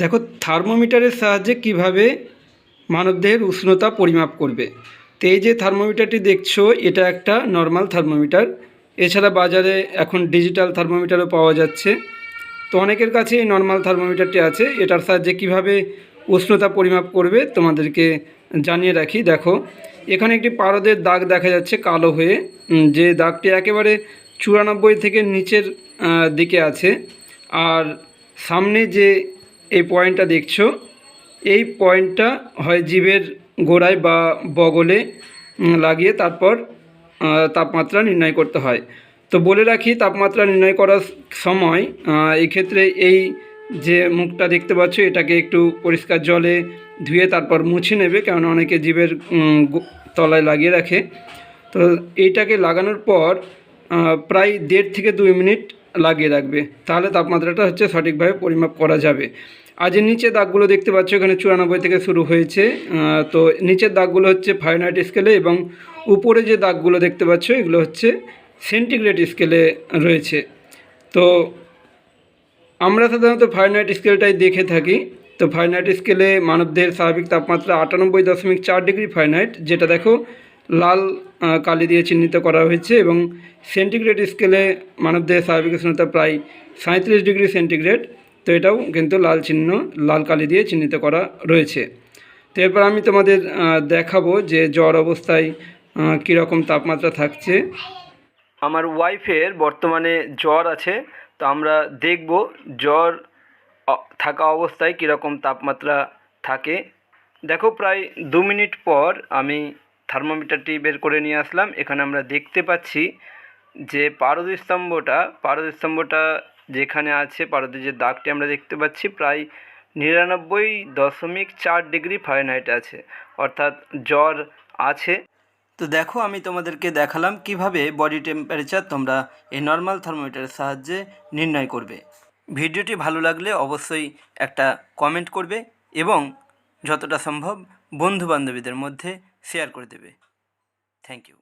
দেখো, থার্মোমিটারের সাহায্যে কীভাবে মানবদেহের উষ্ণতা পরিমাপ করবে? তো এই যে থার্মোমিটারটি দেখছ, এটা একটা নর্মাল থার্মোমিটার। এছাড়া বাজারে এখন ডিজিটাল থার্মোমিটারও পাওয়া যাচ্ছে। তো অনেকের কাছে এই নর্মাল থার্মোমিটারটি আছে। এটার সাহায্যে কীভাবে উষ্ণতা পরিমাপ করবে, তোমাদেরকে জানিয়ে রাখি। দেখো, এখানে একটি পারদের দাগ দেখা যাচ্ছে কালো হয়ে। যে দাগটি একেবারে চুরানব্বই থেকে নিচের দিকে আছে। আর সামনে যে এই পয়েন্টটা দেখছ? এই পয়েন্টটা হয় জীবের গোড়ায় বা বগলে লাগিয়ে তারপর তাপমাত্রা নির্ণয় করতে হয়। তো বলে রাখি তাপমাত্রা নির্ণয় করার সময় আহ, এই ক্ষেত্রে এই যে মুখটা দেখতে পাচ্ছ এটাকে একটু পরিষ্কার জলে ধুয়ে তারপর মুছে নেবে কেননা অনেকে জীবের তলায় লাগিয়ে রাখে। তো এইটাকে লাগানোর পর প্রায় দেড় থেকে দুই মিনিট লাগিয়ে রাখবে। তাহলে তাপমাত্রাটা হচ্ছে সঠিকভাবে পরিমাপ করা যাবে। আর যে নিচে দাগগুলো দেখতে পাচ্ছ, এখানে চুরানব্বই থেকে শুরু হয়েছে। তো নিচের দাগগুলো হচ্ছে ফারেনহাইট স্কেলে এবং উপরে যে দাগগুলো দেখতে পাচ্ছ, এগুলো হচ্ছে সেন্টিগ্রেড স্কেলে রয়েছে। তো আমরা সাধারণত ফারেনহাইট স্কেলটাই দেখে থাকি। তো ফারেনহাইট স্কেলে মানবদেহের স্বাভাবিক তাপমাত্রা আটানব্বই দশমিক চার ডিগ্রি ফারেনহাইট, যেটা দেখো লাল কালি দিয়ে চিহ্নিত করা হয়েছে এবং সেন্টিগ্রেড স্কেলে মানবদেহের স্বাভাবিক উষ্ণতা প্রায় সাঁত্রিশ ডিগ্রি সেন্টিগ্রেড। তো এটাও কিন্তু লাল চিহ্ন, লাল কালি দিয়ে চিহ্নিত করা রয়েছে। তো এরপর আমি তোমাদের দেখাবো যে জ্বর অবস্থায় কীরকম তাপমাত্রা থাকছে। আমার ওয়াইফের বর্তমানে জ্বর আছে, তো আমরা দেখব জ্বর থাকা অবস্থায় কীরকম তাপমাত্রা থাকে। দেখো প্রায় দু মিনিট পর আমি থার্মোমিটারটি বের করে নিয়ে আসলাম। এখানে আমরা দেখতে পাচ্ছি যে পারদ স্তম্ভটা পারদ স্তম্ভটা যেখানে আছে, পারদের যে দাগটি আমরা দেখতে পাচ্ছি, প্রায় নিরানব্বই দশমিক চার ডিগ্রি ফারেনহাইট আছে। অর্থাৎ জ্বর আছে। তো দেখো, আমি তোমাদেরকে দেখালাম কীভাবে বডি টেম্পারেচার তোমরা এই নর্মাল থার্মোমিটারের সাহায্যে নির্ণয় করবে। ভিডিওটি ভালো লাগলে অবশ্যই একটা কমেন্ট করবে এবং যতটা সম্ভব বন্ধু বান্ধবীদের মধ্যে শেয়ার করে দেবে। Thank you